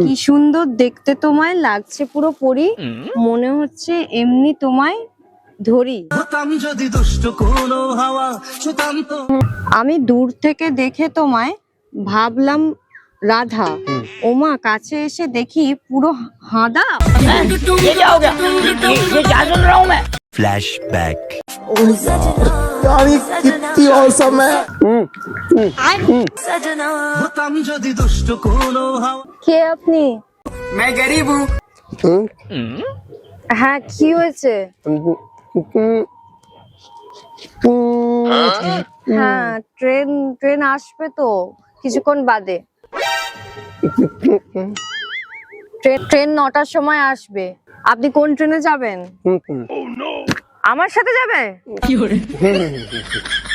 কি সুন্দর দেখতে তোমায় লাগছে পুরো পরি। মনে হচ্ছে এমনি তোমায় ধরি। আমি দূর থেকে দেখে তোমায় ভাবলাম রাধা। ওমা কাছে এসে দেখি পুরো হাঁদা। यार ये कितनी औसम है হতাম যদি দুষ্ট কোনো হাওয়া কে আপনি मैं गरीब हूँ হ্যাঁ কি হয়েছে হ্যাঁ ট্রেন ট্রেন আসবে তো কিছুক্ষণ বাদে ট্রেন ট্রেন নটার সময় আসবে আপনি কোন ট্রেনে যাবেন আমার সাথে যাবে?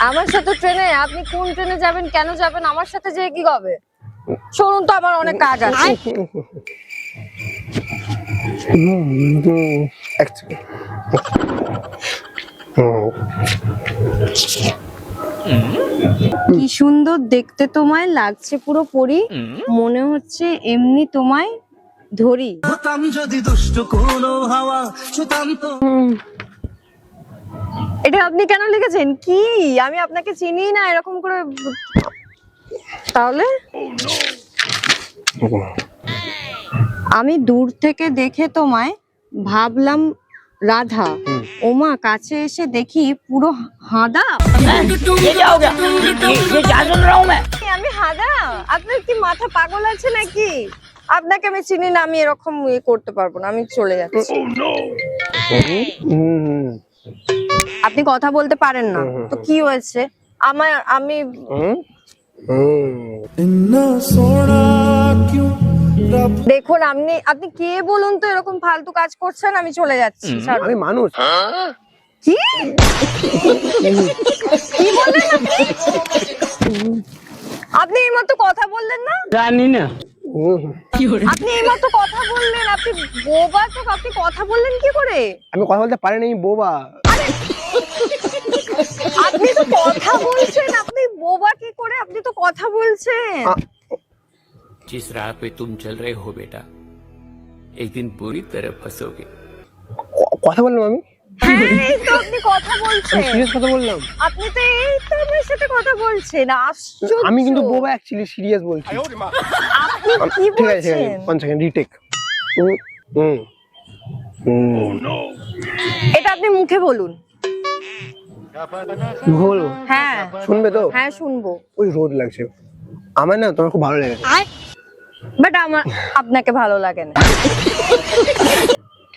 আমার সাথে ট্রেনে আপনি কোন ট্রেনে যাবেন কেন যাবেন আমার সাথে যেয়ে কি হবে? শুনুন তো আমার অনেক কাজ আছে। কি সুন্দর দেখতে তোমায় লাগছে পুরো পরি। মনে হচ্ছে এমনি তোমায় ধরি। হতাম যদি দুষ্ট কোনো হাওয়া এটা আপনি কেন লিখেছেন? কি? আমি আপনাকে চিনি না এরকম করে তাহলে? আমি দূর থেকে দেখে তোমায় ভাবলাম রাধা। ওমা কাছে এসে দেখি পুরো হাঁদা। আমি হাঁদা? আপনার কি মাথা পাগল আছে নাকি? আপনাকে আমি চিনি না আমি এরকম ইয়ে করতে পারব না আমি চলে যাচ্ছি। oh, আপনি কথা বলতে পারেন না। তো কি হয়েছে? আমার আমি দেখুন আপনি আপনি কে বলুন তো এরকম ফালতু কাজ করছেন? আমি চলে যাচ্ছি আমি মানুষ। কি? কি বললেন আপনি? এই মতো কথা বললেন না? আপনি এই মতো কথা বললেন আপনি বোবা তো আপনি কথা বললেন কি করে? আমি কথা বলতে পারি নাই বোবা। আপনি তো কথা বলছেন আপনি বোবা কি করে আপনি তো কথা বলছেন আ- जिस राह पे तुम चल रहे हो बेटा एक दिन पूरी तरह फंसोगे ক- কথা বললাম আমি হ্যাঁ এই তো আপনি কথা বলছেন সিরিয়াস কথা বললাম আপনি তো এই তো আমার সাথে কথা বলছেন আশ্চর্য আমি কিন্তু বোবা অ্যাকচুয়ালি সিরিয়াস বলছি আপনি কি ঠিক আছে ঠিক আছে বলছেন ওয়ান সেকেন্ড রিটেক হুম এটা আপনি মুখে বলুন বলব হ্যাঁ। শুনবে তো? হ্যাঁ শুনব। ওই রোদ লাগছে। আমার না তোমার খুব ভালো লেগেছে। বাট আমার আপনাকে ভালো লাগে না।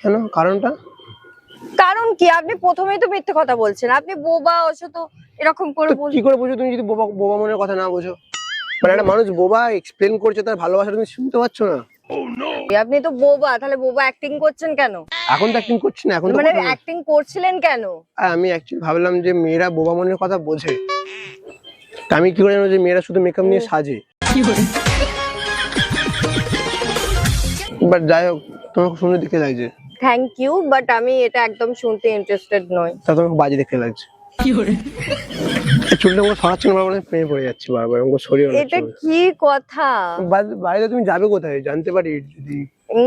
কেন? কারণটা? কারণ কি? আপনি প্রথমেই তো মিথ্যে কথা বলছেন। আপনি বোবা অবশ্য তো এরকম করে তো কি করে বুঝো তুমি যদি বোবা বোবা মনের কথা না বোঝো। মানে একটা মানুষ বোবা এক্সপ্লেন করছে তার ভালোবাসা তুমি শুনতে পাচ্ছ না। আপনি তো বোবা তাহলে বোবা অ্যাক্টিং করছেন কেন? এখন তো অ্যাক্টিং করছি না এখন তো মানে অ্যাক্টিং করছিলেন কেন? আমি অ্যাকচুয়ালি ভাবলাম যে মেয়েরা বোবা মনের কথা বোঝে। আমি কি করে যে মেয়েরা শুধু মেকআপ নিয়ে সাজে? বাট যাই হোক তোমার খুব সুন্দর দেখতে লাগছে। থ্যাংক ইউ বাট আমি এটা একদম শুনতে ইন্টারেস্টেড নই। তা তোমাকে বাজে দেখতে লাগছে। এই চুলটা আমার সরাচ্ছে না বারবার প্রেমে পড়ে যাচ্ছে বারবার আমার শরীর এটা কি কথা? বাইরে তুমি যাবে কোথায়? জানতে পারি যদি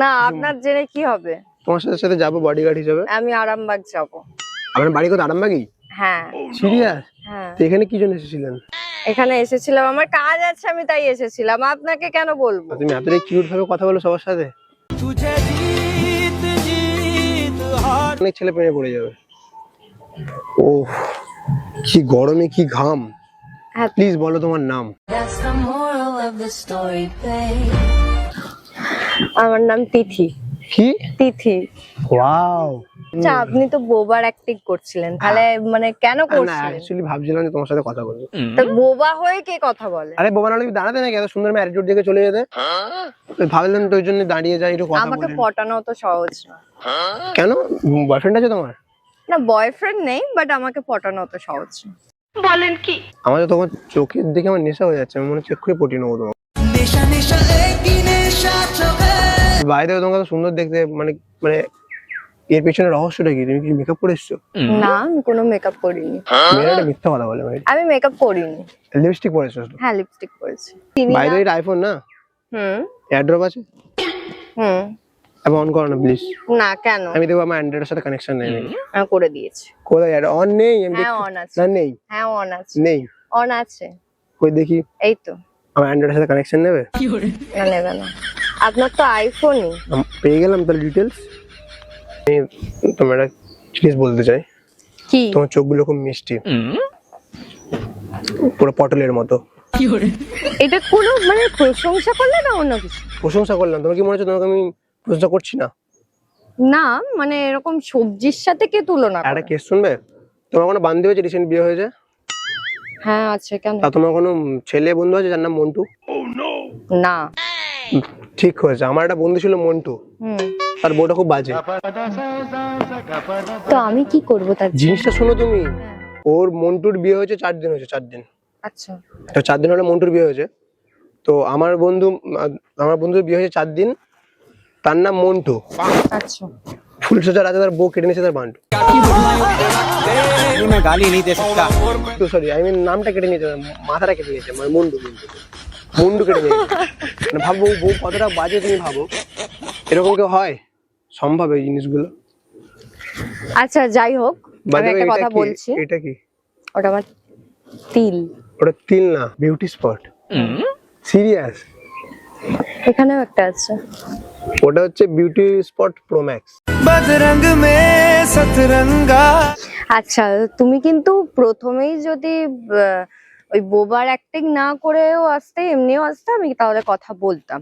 না আপনার জেনে কি হবে? তোমার সাথে সাথে যাব বডিগার্ড হিসাবে? আমি আরামবাগ যাব। আপনার বাড়ি কোথায়? আরামবাগি হ্যাঁ। সিরিয়াস হ্যাঁ। তো এখানে কি জন্য এসেছিলেন? এখানে এসেছিলাম আমার কাজ আছে আমি তাই এসেছিলাম। আপনাকে কেন বলব? তুমি এতটাই কিউট ভাবে কথা বলো সবার সাথে। তুঝে জিত জিত হার অনেক ছেলে প্রেমে পড়ে যাবে। ও কি গরমে কি ঘাম। হ্যাঁ। প্লিজ বলো তোমার নাম. আমার নাম তিথি। কি তিথি। ওয়াও। আচ্ছা আপনি তো বোবার অ্যাক্টিং করছিলেন। তাহলে মানে কেন না করছিলেন? অ্যাকচুয়ালি ভাবছিলাম যে তোমার সাথে কথা বলব তা বোবা হয়ে কে কথা বলে? আরে বোবা কি দাঁড়াতে নাকি? এত সুন্দর অ্যাটিটিউড দেখে চলে যেতে। ভাবলাম তো ওই জন্য দাঁড়িয়ে যাই একটু কথা আমাকে পটানো তো সহজ না। কেন? বয়ফ্রেন্ড আছে তোমার? না বয়ফ্রেন্ড নেই বাট আমাকে পটানো তো সহজ না। আমার তো তোমার চোখের দিকে আমার নেশা হয়ে যাচ্ছে আমি মনে হচ্ছে এক্ষুনি পটি নেব তোমার নেশা নেশা একই নেশা চোখে বাইরে তোমাকে তো সুন্দর দেখতে মানে মানে এর পেছনে রহস্যটা কি? তুমি কি মেকআপ করে এসছো? না আমি কোনো মেকআপ করিনি। মেয়েরা মিথ্যা কথা বলে ভাই। আমি মেকআপ করিনি। লিপস্টিক পরেছো। হ্যাঁ লিপস্টিক চিনি বাইরে এটা আইফোন না? হুম। এয়ারড্রপ আছে? হুম। এবার অন করো না প্লিজ না কেন? আমি দেখব আমার অ্যান্ড্রয়েডের সাথে কানেকশন নেই। আমি করে দিয়েছি। কোথায়? অন নেই? আমি হ্যাঁ অন আছে। না নেই? হ্যাঁ অন আছে। নেই? অন আছে। কই দেখি। এই তো। আমার অ্যান্ড্রয়েডের সাথে কানেকশন নেবে? না নেবে না। আপনার তো আইফোনই পেয়ে গেলাম তাহলে ডিটেলস আমি তোমার একটা জিনিস বলতে চাই। কি? তোমার চোখগুলো খুব মিষ্টি। পুরো পটলের মতো। এটা কোনো মানে প্রশংসা করলে না অন্য কিছু? প্রশংসা করলাম। তোমার কি মনে হচ্ছে তোমাকে আমি প্রশংসা করছি না? না মানে এরকম সবজির সাথে কে তুলনা করে? একটা কেস শুনবে? তোমার কোনো বান্ধবী হয়েছে রিসেন্ট বিয়ে হয়েছে? হ্যাঁ আছে কেন? তা তোমার কোনো ছেলে বন্ধু আছে যার নাম মন্টু? না। ঠিক হয়েছে। আমার একটা বন্ধু ছিল মন্টু। তার বউটা খুব বাজে। তো আমি কি করব তার জিনিসটা শোনো তুমি। হ্যাঁ। ওর মন্টুর বিয়ে হয়েছে চার দিন হয়েছে চার দিন। আচ্ছা। তো চার দিন হলে মন্টুর বিয়ে হয়েছে। তো আমার বন্ধু আমার বন্ধুর বিয়ে হয়েছে চার দিন। তার নাম মন্টু। আচ্ছা। ফুলসজ্জা আছে তার বউ কেটে নিয়েছে তার বান্টু। গালি তো সরি আই মিন নামটা কেটে নিয়েছে মাথাটা কেটে নিয়েছে মানে মন্টু মন্টু। মুন্ডু কেটে মানে ভাবো বউ কতটা বাজে তুমি ভাবো। এরকম কেউ হয়? সম্ভব এই জিনিসগুলো? আচ্ছা যাই হোক আমি একটা কথা বলছি। এটা কি? ওটা আমার তিল। ওটা তিল না বিউটি স্পট সিরিয়াস এখানেও একটা আছে। ওটা হচ্ছে বিউটি স্পট প্রো ম্যাক্স বদরঙ্গ মে সতরঙ্গা আচ্ছা তুমি কিন্তু প্রথমেই যদি ওই বোবার অ্যাক্টিং না করেও আসতে এমনিও আসতে আমি তাহলে কথা বলতাম।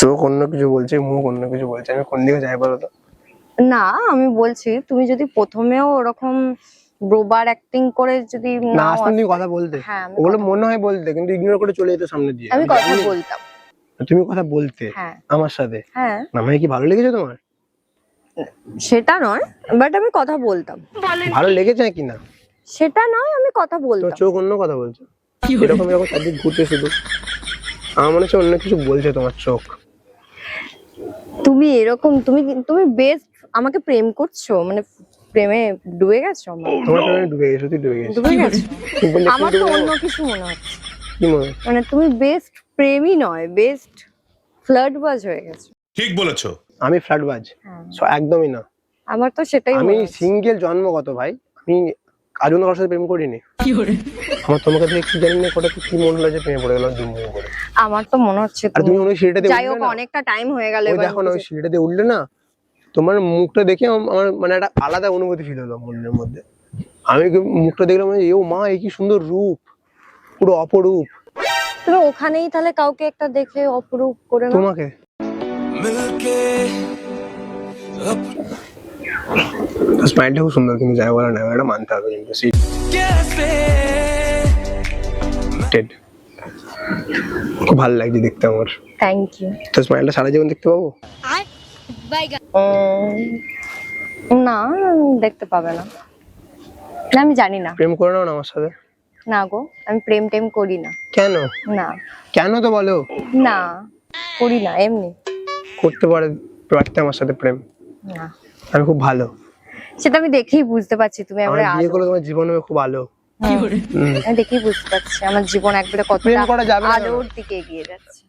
চোখ অন্য কিছু বলছে মুখ অন্য কিছু বলছে আমি কোন দিকে যাই বলো তো? না আমি বলছি তুমি যদি প্রথমেও ওরকম বোবার অ্যাক্টিং করে যদি না নাও তুমি কথা বলতে। হ্যাঁ, ওগুলো মনে হয় বলতে কিন্তু ইগনোর করে চলে যেত সামনে দিয়ে আমি কথা। বলতাম। তুমি কথা বলতে হ্যাঁ। আমার সাথে। হ্যাঁ। আমায় কি ভালো লেগেছে তোমার? সেটা নয় বাট আমি কথা বলতাম। ভালো লেগেছে নাকি না? সেটা নয় আমি কথা বলতাম। চোখ অন্য কথা বলছে। এরকম এরকম চারদিক ঘুরছে শুধু। আমার মনে হচ্ছে অন্য কিছু বলছে তোমার চোখ। তুমি এরকম তুমি তুমি বেস্ট আমাকে প্রেম করছ? মানে প্রেমে ডুবে গেছো আমার? তোমার প্রেমে ডুবে গেছো তুই ডুবে গেছিস ডুবে গেছো? আমার তো অন্য কিছু মনে হচ্ছে। কি মনে হয়? মানে তুমি বেস্ট প্রেমই নয় বেস্ট ফ্লার্ট বাজ হয়ে গেছো। ঠিক বলেছ। আমি ফ্ল্যাটবাজ হ্যাঁ। So, একদমই না। আমার তো সেটাই আমি। সিঙ্গেল জন্মগত ভাই। আমি আজও কারোর সাথে প্রেম করিনি। আমার তোমাকে দেখে কি জানি না কোটা কি মনে হলো যে প্রেমে পড়ে দুম করে। আমার তো মনে হচ্ছে আর তুমি তুমি ওই যাই হোক উঠলে না? অনেকটা টাইম হয়ে গেল এবার দেখো না ওই সিঁড়িটা উঠলে না তোমার মুখটা দেখে আমার মানে একটা আলাদা অনুভূতি ফিল হলো মনের মধ্যে। আমি মুখটা দেখলাম মানে, এ ও মা এই কি সুন্দর রূপ পুরো অপরূপ। তুমি ওখানেই তাহলে কাউকে একটা দেখে অপরূপ করে তোমাকে? স্মাইলটা খুব সুন্দর কিন্তু যাই বলা না এটা মানতে হবে কিন্তু. খুব ভালো লাগছে দেখতে আমার থ্যাংক ইউ তো স্মাইলটা সারা জীবন দেখতে পাবো না দেখতে পাবে না না আমি জানি না প্রেম করে নাও না আমার সাথে। না গো আমি প্রেম টেম করি না কেন? না কেন তো বলো? না করি না এমনি করতে পারে পারতে আমার সাথে প্রেম না আমি খুব ভালো। সেটা আমি দেখেই বুঝতে পারছি তুমি আমার বিয়ে আলো করলে তোমার জীবন হবে খুব আলো। হুম। আমি দেখেই বুঝতে পারছি আমার জীবন একবারে কতটা করা যাবে না। আলোর দিকে এগিয়ে যাচ্ছে।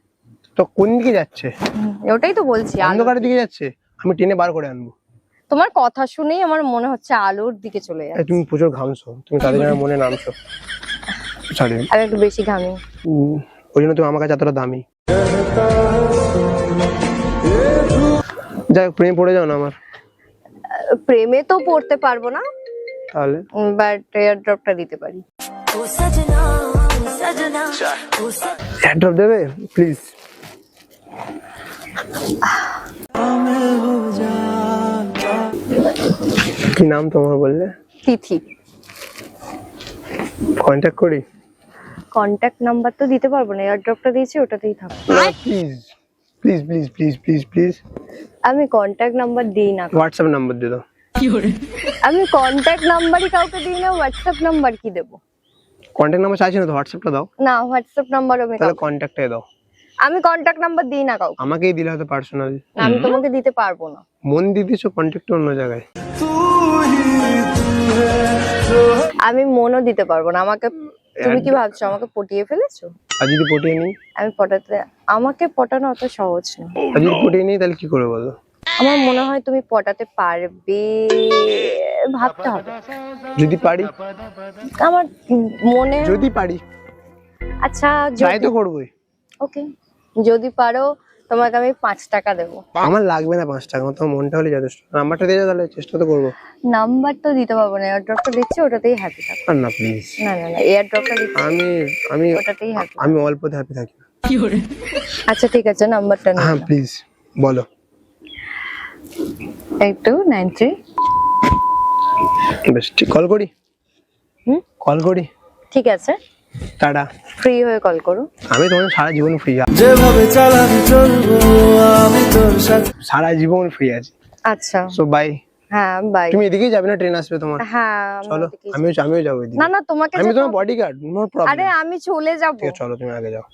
তো কোন দিকে যাচ্ছে? ওটাই তো বলছি আলো অন্ধকারের দিকে যাচ্ছে? আমি টেনে বার করে আনব। তোমার কথা শুনেই আমার মনে হচ্ছে আলোর দিকে চলে এই যাচ্ছে। তুমি প্রচুর ঘামছো তুমি তাদের জন্য মনে নামছো। সরি আমি একটু বেশি ঘামি। ওই জন্য তুমি আমার কাছে এতটা দামি। যাই হোক, প্রেমে পড়ে যাও না আমার। প্রেমে তো পড়তে পারব না তাহলে? বাট এয়ার ড্রপটা দিতে পারি। এয়ারড্রপ দেবে? প্লিজ কি নাম তোমার বললে? তিথি। কন্ট্যাক্ট করি? কন্ট্যাক্ট নাম্বার তো দিতে পারব না এয়ার ড্রপটা দিয়েছি ওটাতেই থাকো। Please please please please please please আমি কন্ট্যাক্ট নাম্বার দিই না হোয়াটসঅ্যাপ নাম্বার দিয়ে দাও। আমি কন্ট্যাক্ট নাম্বারই কাউকে দিই না হোয়াটসঅ্যাপ নাম্বার কি দেবো? কন্ট্যাক্ট নাম্বার চাইছি না তো হোয়াটসঅ্যাপটা দাও। না হোয়াটসঅ্যাপ নাম্বার আমি তাহলে কন্ট্যাক্টে দাও। আমি কন্ট্যাক্ট নাম্বার দিই না কাউকে। আমাকেই দিলে হয়তো পার্সোনাল আমি তোমাকে দিতে পারব না। মন দিয়ে দিছো কন্ট্যাক্ট অন্য জায়গায়। আমি মনও দিতে পারব না আমাকে তুমি কি ভাবছ আমাকে পটিয়ে ফেলেছো? আর যদি পটিয়ে নিই? আমি পটাতে আমাকে পটানো অত সহজ না। আর যদি পটিয়ে নিই তাহলে কি করে বলো? আমার মনে হয় তুমি পটাতে পারবে ভাবতে হবে। যদি পারি। আমার মনে যদি পারি। আচ্ছা ট্রাই তো করবোই। ওকে যদি পারো তোমাকে আমি পাঁচ টাকা দেবো। আমার লাগবে না পাঁচ টাকা আমার তোমার মনটা হলে যথেষ্ট। নাম্বারটা দিয়ে তাহলে চেষ্টা তো করব। নাম্বার তো দিতে পারব না এয়ার ড্রপটা দিচ্ছি ওটাতেই হ্যাপি থাকো না প্লিজ না না না এয়ার ড্রপটা দিচ্ছি। আমি আমি ওটাতেই হ্যাপি আমি অল্পতে হ্যাপি থাকি। আচ্ছা ঠিক আছে নাম্বারটা হ্যাঁ প্লিজ বলো। Eight two nine three. বেশ ঠিক কল করি। হুম? কল করি। ঠিক আছে। টাটা। ফ্রি হয়ে কল করো। আমি তোমার সারা জীবন ফ্রি যেভাবে চালাবি চলবো আমি তোর সাথে সারা জীবন ফ্রি আছি। আচ্ছা। সো বাই হ্যাঁ বাই তুমি এদিকেই যাবে না ট্রেন আসবে তোমার? হ্যাঁ আমি চলো আমিও আমিও যাব এদিকে। না না তোমাকে আমি তোমার বডিগার্ড বডি গার্ড আরে আমি চলে যাব। ঠিক আছে চলো তুমি আগে যাও।